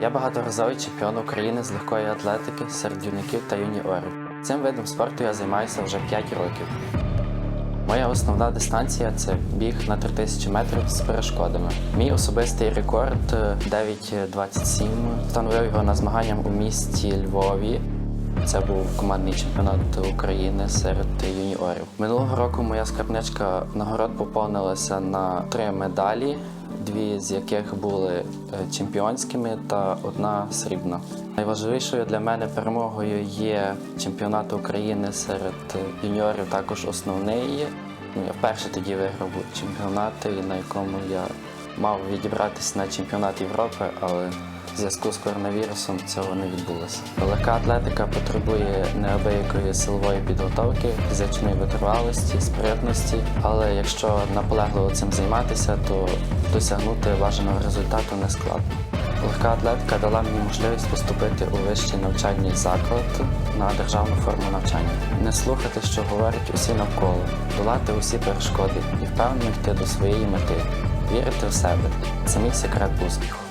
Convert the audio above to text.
Я багаторазовий чемпіон України з легкої атлетики серед юнаків та юніорів. Цим видом спорту я займаюся вже 5 років. Моя основна дистанція це біг на 3000 метрів з перешкодами. Мій особистий рекорд е, 9.27. Встановив його на змаганнях у місті Львові. Це був командний чемпіонат України серед юніорів. Минулого року моя скарбничка нагород поповнилася на три медалі, дві з яких були е, чемпіонськими та одна срібна. Найважливішою для мене перемогою є чемпіонат України серед е, юніорів, також основний. Ну, Я вперше тоді виграв чемпіонат, на якому я мав відібратися на чемпіонат Європи, але в зв'язку з коронавірусом цього не відбулося. Легка атлетика потребує неабиякої силової підготовки, фізичної витривалості, спритності. Але якщо наполегливо цим займатися, то досягнути бажаного результату не складно. Легка атлетика дала мені можливість поступити у вищий навчальний заклад на державну форму навчання, не слухати, що говорять усі навколо, долати усі перешкоди і впевнено йти до своєї мети, вірити в себе. Це мій секрет успіху.